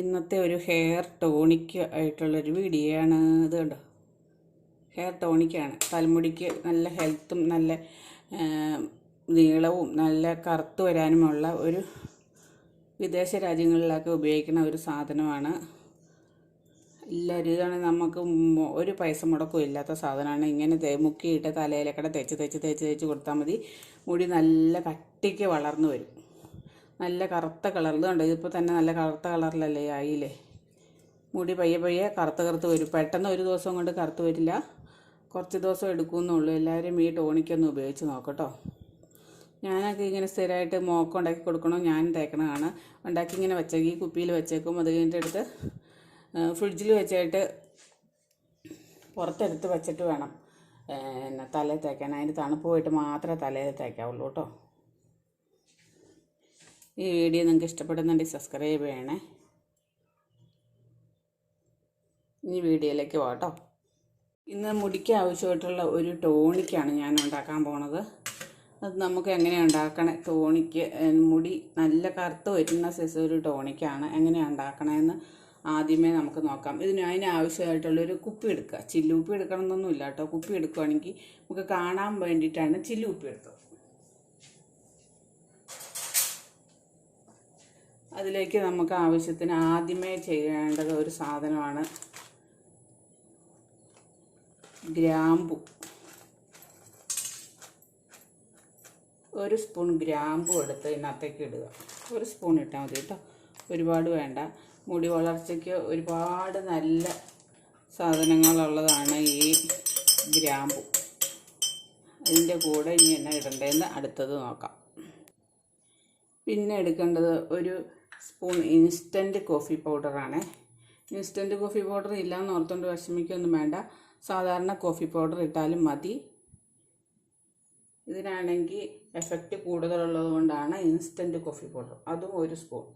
ഇന്നത്തെ ഒരു hair tonic ആയിട്ടുള്ളൊരു വീഡിയോ ആണ് ഇത് കണ്ടോ? ഹെയർ ടോണിക്കാണ് തലമുടിക്ക് നല്ല ഹെൽത്തും നല്ല നീളവും നല്ല കറുത്ത് വരാനുമുള്ള ഒരു വിദേശ രാജ്യങ്ങളിലൊക്കെ ഉപയോഗിക്കുന്ന ഒരു സാധനമാണ്. എല്ലാവരും ഇതാണ് നമുക്ക് ഒരു പൈസ മുടക്കവും ഇല്ലാത്ത സാധനമാണ്. ഇങ്ങനെ മുക്കിയിട്ട് തലയിലൊക്കെ തേച്ച് തേച്ച് തേച്ച് തേച്ച് കൊടുത്താൽ മതി. മുടി നല്ല കട്ടിക്ക് വളർന്നു വരും. നല്ല കറുത്ത കളർ. കണ്ടോ? ഇതിപ്പോൾ തന്നെ നല്ല കറുത്ത കളറിലല്ലേ ആയില്ലേ മുടി പയ്യെ പയ്യെ കറുത്ത് കറുത്ത് വരും. പെട്ടെന്ന് ഒരു ദിവസം കൊണ്ട് കറുത്ത് വരില്ല. കുറച്ച് ദിവസം എടുക്കുമെന്നുള്ളൂ എല്ലാവരും ഈ ടോണിക്കൊന്ന് ഉപയോഗിച്ച് നോക്കട്ടോ. ഞാനൊക്കെ ഇങ്ങനെ സ്ഥിരമായിട്ട് മോക്കം ഉണ്ടാക്കി കൊടുക്കണോ. ഞാൻ തേക്കണതാണ്. ഉണ്ടാക്കി ഇങ്ങനെ വെച്ചേക്കും ഈ കുപ്പിയിൽ വെച്ചേക്കും. അത് കഴിഞ്ഞിട്ട് എടുത്ത് ഫ്രിഡ്ജിൽ വെച്ചായിട്ട് പുറത്തെടുത്ത് വെച്ചിട്ട് വേണം പിന്നെ തലയിൽ തേക്കാൻ. അതിന് തണുപ്പ് പോയിട്ട് മാത്രമേ തലയിൽ തേക്കാവുള്ളൂ കേട്ടോ. ഈ വീഡിയോ നിങ്ങൾക്ക് ഇഷ്ടപ്പെടുന്നുണ്ടെങ്കിൽ സബ്സ്ക്രൈബ് ചെയ്യണേ. ഇനി വീഡിയോയിലേക്ക് പോകട്ടോ. ഇന്ന് മുടിക്ക് ആവശ്യമായിട്ടുള്ള ഒരു ടോണിക്കാണ് ഞാൻ ഉണ്ടാക്കാൻ പോണത്. അത് നമുക്ക് എങ്ങനെ ഉണ്ടാക്കണേ? ടോണിക്ക് മുടി നല്ല കറുത്ത് വരുന്ന സൈസ് ഒരു ടോണിക്കാണ്. എങ്ങനെയാണ് ഉണ്ടാക്കണതെന്ന് ആദ്യമേ നമുക്ക് നോക്കാം. ഇതിന് അതിന് ആവശ്യമായിട്ടുള്ളൊരു കുപ്പി എടുക്കുക. ചില്ലുപ്പി എടുക്കണം എന്നൊന്നുമില്ല കേട്ടോ. കുപ്പി എടുക്കുകയാണെങ്കിൽ നമുക്ക് കാണാൻ വേണ്ടിയിട്ടാണ് ചില്ലുപ്പി എടുത്തത്. അതിലേക്ക് നമുക്ക് ആവശ്യത്തിന് ആദ്യമേ ചെയ്യേണ്ടത് ഒരു സാധനമാണ് ഗ്രാമ്പു. ഒരു സ്പൂൺ ഗ്രാമ്പു എടുത്ത് ഇതിനകത്തേക്ക് ഇടുക. ഒരു സ്പൂൺ ഇട്ടാൽ മതി കേട്ടോ. ഒരുപാട് വേണ്ട. മുടി വളർച്ചയ്ക്ക് ഒരുപാട് നല്ല സാധനങ്ങളുള്ളതാണ് ഈ ഗ്രാമ്പു. അതിന്റെ കൂടെ ഇനി എന്നാ ഇടണ്ടേന്ന് അടുത്തത് നോക്കാം. പിന്നെ എടുക്കേണ്ടത് ഒരു സ്പൂൺ ഇൻസ്റ്റന്റ് കോഫി പൗഡറാണ് ഇൻസ്റ്റന്റ് കോഫി പൗഡർ ഇല്ലയെന്ന് ഓർത്തുകൊണ്ട് വിഷമിക്കൊന്നും വേണ്ട. സാധാരണ കോഫി പൗഡർ ഇട്ടാലും മതി. ഇതിനാണെങ്കിൽ എഫക്റ്റ് കൂടുതലുള്ളത് കൊണ്ടാണ് ഇൻസ്റ്റന്റ് കോഫി പൗഡർ അതും ഒരു സ്പൂൺ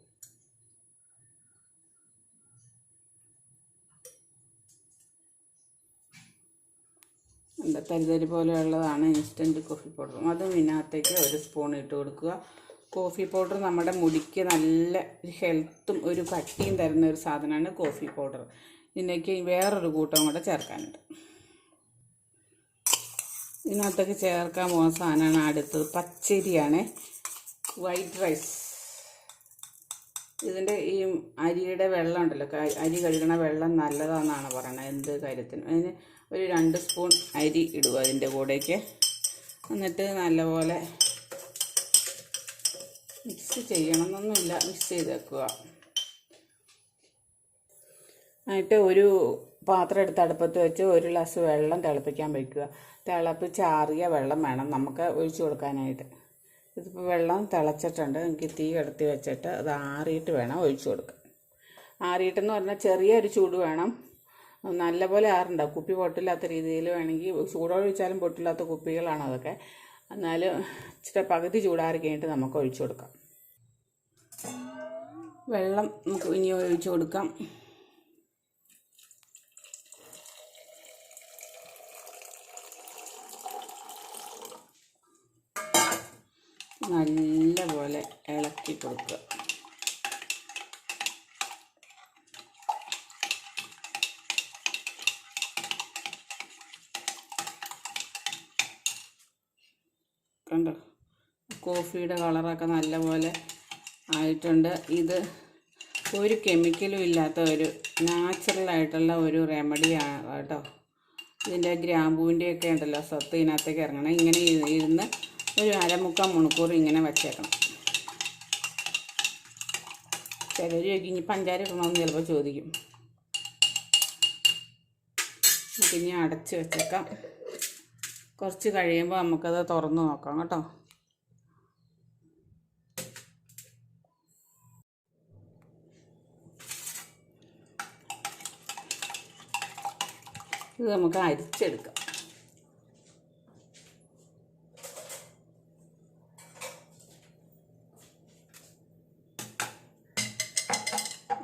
തരിതരി പോലെയുള്ളതാണ് ഇൻസ്റ്റന്റ് കോഫി പൗഡറും അതും ഇതിനകത്തേക്ക് ഒരു സ്പൂൺ ഇട്ട് കൊടുക്കുക. കോഫി പൗഡർ നമ്മുടെ മുടിക്ക് നല്ല ഹെൽത്തും ഒരു കട്ടിയും തരുന്ന ഒരു സാധനമാണ് കോഫി പൗഡർ. ഇതിലേക്ക് വേറൊരു കൂട്ടം കൂടെ ചേർക്കാനുണ്ട്. ഇതിനകത്തൊക്കെ ചേർക്കാൻ പോകുന്ന സാധനമാണ് അടുത്തത്. പച്ചരിയാണ്. വൈറ്റ് റൈസ് ഇതിന്റെ ഈ അരിയുടെ വെള്ളം ഉണ്ടല്ലോ. അരി കഴുകണ വെള്ളം നല്ലതാണെന്നാണ് പറയണത്. എന്ത് കാര്യത്തിനും. അതിന് ഒരു രണ്ട് സ്പൂൺ അരി ഇടുക അതിന്റെ കൂടേക്ക് എന്നിട്ട് നല്ലപോലെ മിക്സ് ചെയ്യണമെന്നൊന്നുമില്ല. മിക്സ് ചെയ്ത് വെക്കുക എന്നിട്ട് ഒരു പാത്രം എടുത്ത് അടുപ്പത്ത് വെച്ച് ഒരു ഗ്ലാസ് വെള്ളം തിളപ്പിക്കാൻ വയ്ക്കുക തിളപ്പിച്ചാറിയ വെള്ളം വേണം നമുക്ക് ഒഴിച്ചു കൊടുക്കാനായിട്ട്. ഇതിപ്പോൾ വെള്ളം തിളച്ചിട്ടുണ്ട്. എനിക്ക് തീ കിടത്തി വെച്ചിട്ട് അത് ആറിയിട്ട് വേണം ഒഴിച്ചു കൊടുക്കാൻ. ആറിയിട്ടെന്ന് പറഞ്ഞാൽ ചെറിയൊരു ചൂട് വേണം. നല്ലപോലെ ആറുണ്ടാവും കുപ്പി പൊട്ടില്ലാത്ത രീതിയിൽ വേണമെങ്കിൽ ചൂടൊഴിച്ചാലും പൊട്ടില്ലാത്ത കുപ്പികളാണ് അതൊക്കെ. എന്നാലും ഇച്ചിരി പകുതി ചൂടാറി കഴിഞ്ഞിട്ട് നമുക്ക് ഒഴിച്ചു കൊടുക്കാം. വെള്ളം നമുക്ക് ഇനി ഒഴിച്ചു കൊടുക്കാം. നല്ലപോലെ ഇളക്കി കൊടുക്കുക. കണ്ടോ കോഫിയുടെ കളറൊക്കെ നല്ലപോലെ ആയിട്ടുണ്ട്. ഇത് ഒരു കെമിക്കലും ഇല്ലാത്ത ഒരു നാച്ചുറലായിട്ടുള്ള ഒരു റെമഡിയാണ് കേട്ടോ. ഇതിന്റെ ഗ്രാമ്പൂവിന്റെയൊക്കെ ഉണ്ടല്ലോ സ്വത്ത് ഇതിനകത്തേക്ക് ഇറങ്ങണം. ഇങ്ങനെ ഇരുന്ന് ഒരു അരമുക്കാൽ മണിക്കൂർ ഇങ്ങനെ വെച്ചേക്കണം. ചിലർ ചോദിക്കും ഇനി പഞ്ചാര ഇടണമെന്ന് ചിലപ്പോൾ ചോദിക്കും. നമുക്കിനി അടച്ച് വെച്ചേക്കാം. കുറച്ച് കഴിയുമ്പോൾ നമുക്കത് തുറന്ന് നോക്കാം കേട്ടോ. ഇത് നമുക്ക് അരിച്ചെടുക്കാം.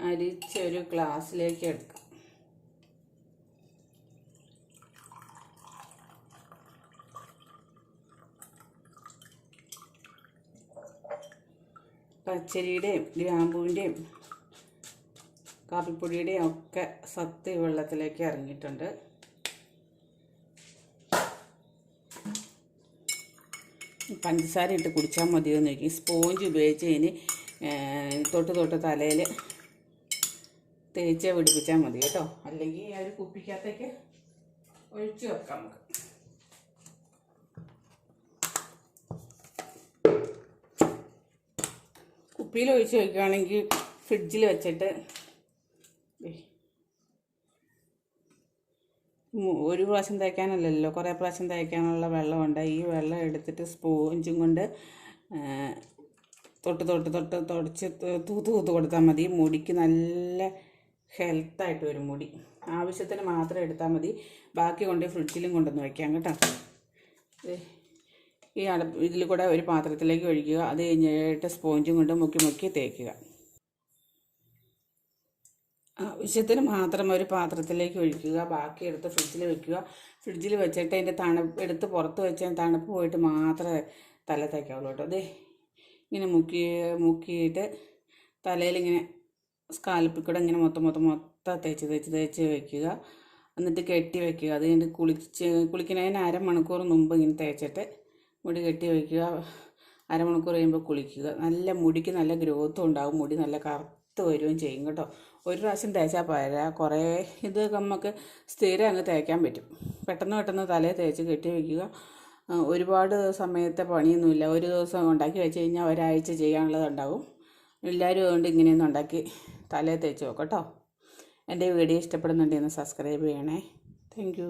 അരിച്ചൊരു ഗ്ലാസ്സിലേക്ക് എടുക്കാം. പച്ചരിയുടെയും ഗ്രാമ്പൂവിന്റെയും കാപ്പിപ്പൊടിയുടെയും ഒക്കെ സത്ത് വെള്ളത്തിലേക്ക് ഇറങ്ങിയിട്ടുണ്ട്. പഞ്ചസാര ഇട്ട് കുടിച്ചാൽ മതിയോ എന്ന് നോക്കി സ്പോഞ്ച് ഉപയോഗിച്ച് ഇനി തൊട്ട് തൊട്ട് തലയിൽ തേച്ച് പിടിപ്പിച്ചാൽ മതി കേട്ടോ. അല്ലെങ്കിൽ ഒരു കുപ്പിക്കകത്തേക്ക് ഒഴിച്ചു വെക്കാം നമുക്ക്. കുപ്പിയിൽ ഒഴിച്ച് വയ്ക്കുകയാണെങ്കിൽ ഫ്രിഡ്ജിൽ വെച്ചിട്ട് ഒരു പ്രാവശ്യം തേക്കാനല്ലല്ലോ. കുറേ പ്രാവശ്യം തേക്കാനുള്ള വെള്ളമുണ്ട്. ഈ വെള്ളം എടുത്തിട്ട് സ്പോഞ്ചും കൊണ്ട് തൊട്ട് തൊട്ട് തൊട്ട് തുടച്ച് തൂത്ത് തൂത്ത് കൊടുത്താൽ മതി. മുടിക്ക് നല്ല ഹെൽത്തായിട്ട് വരും മുടി. ആവശ്യത്തിന് മാത്രം എടുത്താൽ മതി. ബാക്കി കൊണ്ട് ഫ്രിഡ്ജിലും കൊണ്ടുവന്ന് വയ്ക്കാം കേട്ടോ. ഈ അട ഇതിൽ കൂടെ ഒരു പാത്രത്തിലേക്ക് ഒഴിക്കുക. അത് കഴിഞ്ഞിട്ട് സ്പോഞ്ചും കൊണ്ട് മുക്കി മുക്കി തേക്കുക. ആവശ്യത്തിന് മാത്രം ഒരു പാത്രത്തിലേക്ക് ഒഴിക്കുക. ബാക്കി എടുത്ത് ഫ്രിഡ്ജിൽ വെക്കുക. ഫ്രിഡ്ജിൽ വെച്ചിട്ട് അതിന്റെ തണുപ്പ് എടുത്ത് പുറത്ത് വെച്ചാൽ തണുപ്പ് പോയിട്ട് മാത്രമേ തല തേക്കാവുള്ളൂ കേട്ടോ. അതെ ഇങ്ങനെ മുക്കി മുക്കിയിട്ട് തലയിലിങ്ങനെ സ്കാൽപ്പിൽ കൂടെ ഇങ്ങനെ മൊത്തം മൊത്തം മൊത്തം തേച്ച് തേച്ച് തേച്ച് വെക്കുക. എന്നിട്ട് കെട്ടി വെക്കുക. അത് കഴിഞ്ഞിട്ട് കുളിച്ച് കുളിക്കുന്നതിന് അരമണിക്കൂർ മുമ്പ് ഇങ്ങനെ തേച്ചിട്ട് മുടി കെട്ടി വയ്ക്കുക. അരമണിക്കൂർ കഴിയുമ്പോൾ കുളിക്കുക. നല്ല മുടിക്ക് നല്ല ഗ്രോത്തും ഉണ്ടാകും മുടി നല്ല കറുത്ത് വരികയും ചെയ്യും കേട്ടോ. ഒരു പ്രാവശ്യം തേച്ചാൽ പോരാ. കുറേ ഇത് നമുക്ക് സ്ഥിരം അങ്ങ് തേക്കാൻ പറ്റും. പെട്ടെന്ന് പെട്ടെന്ന് തലയിൽ തേച്ച് കെട്ടി വയ്ക്കുക. ഒരുപാട് സമയത്തെ പണിയൊന്നുമില്ല. ഒരു ദിവസം ഉണ്ടാക്കി വെച്ച് കഴിഞ്ഞാൽ ഒരാഴ്ച ചെയ്യാനുള്ളത് ഉണ്ടാവും എല്ലാവരും അതുകൊണ്ട് ഇങ്ങനെയൊന്നും ഉണ്ടാക്കി തലയിൽ തേച്ച് നോക്കട്ടോ എന്റെ വീഡിയോ ഇഷ്ടപ്പെടുന്നുണ്ടെങ്കിൽ സബ്സ്ക്രൈബ് ചെയ്യണേ. താങ്ക്